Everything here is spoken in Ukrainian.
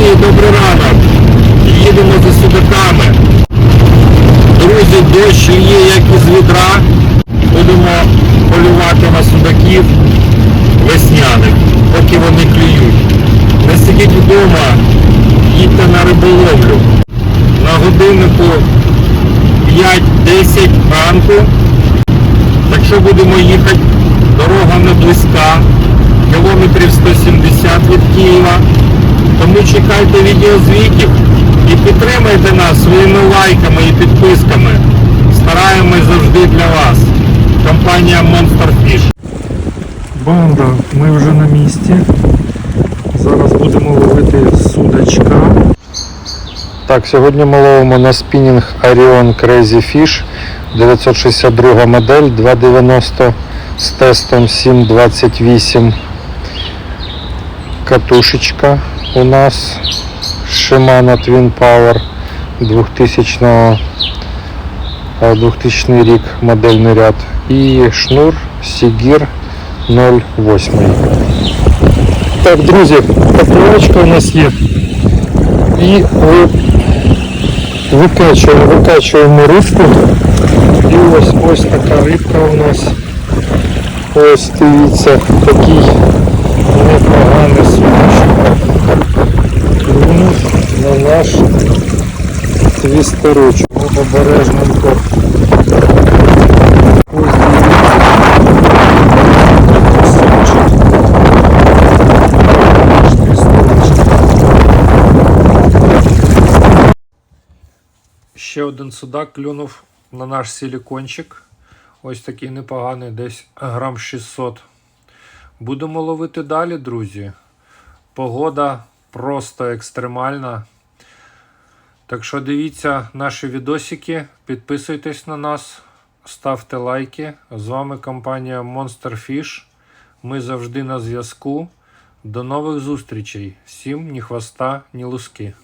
Друзі, добрий ранок. Їдемо за судаками. Друзі, дощ є як із відра. Будемо полювати на судаків весняних, поки вони клюють. Не сидіть вдома, їдьте на риболовлю. На годиннику 5-10 ранку. Так що будемо їхати, дорога не близька, кілометрів 170 від Києва. Тому чекайте відеозвітів і підтримайте нас своїми лайками і підписками. Стараємось завжди для вас. Компанія Monster Fish. Банда, ми вже на місці. Зараз будемо ловити судачка. Так, сьогодні ми ловимо на спінінг Orion Crazy Fish 962 модель 290 з тестом 728. Катушечка у нас Shimano Twin Power 2000 е, 2000 рік модельний ряд і шнур Sigir 08. Так, друзі, поклевочка у нас є. І ви- викачуємо, викачуємо рибку. І ось ось така рибка у нас. Ось дивіться, такий Наш твістерочок. Обережненько. Ще один судак клюнув на наш силікончик. Ось такий непоганий, десь грам 600. Будемо ловити далі, друзі. Погода просто екстремальна. Так що дивіться наші відосики, підписуйтесь на нас, ставте лайки. З вами компанія MonsterFish. Ми завжди на зв'язку. До нових зустрічей. Всім ні хвоста, ні луски.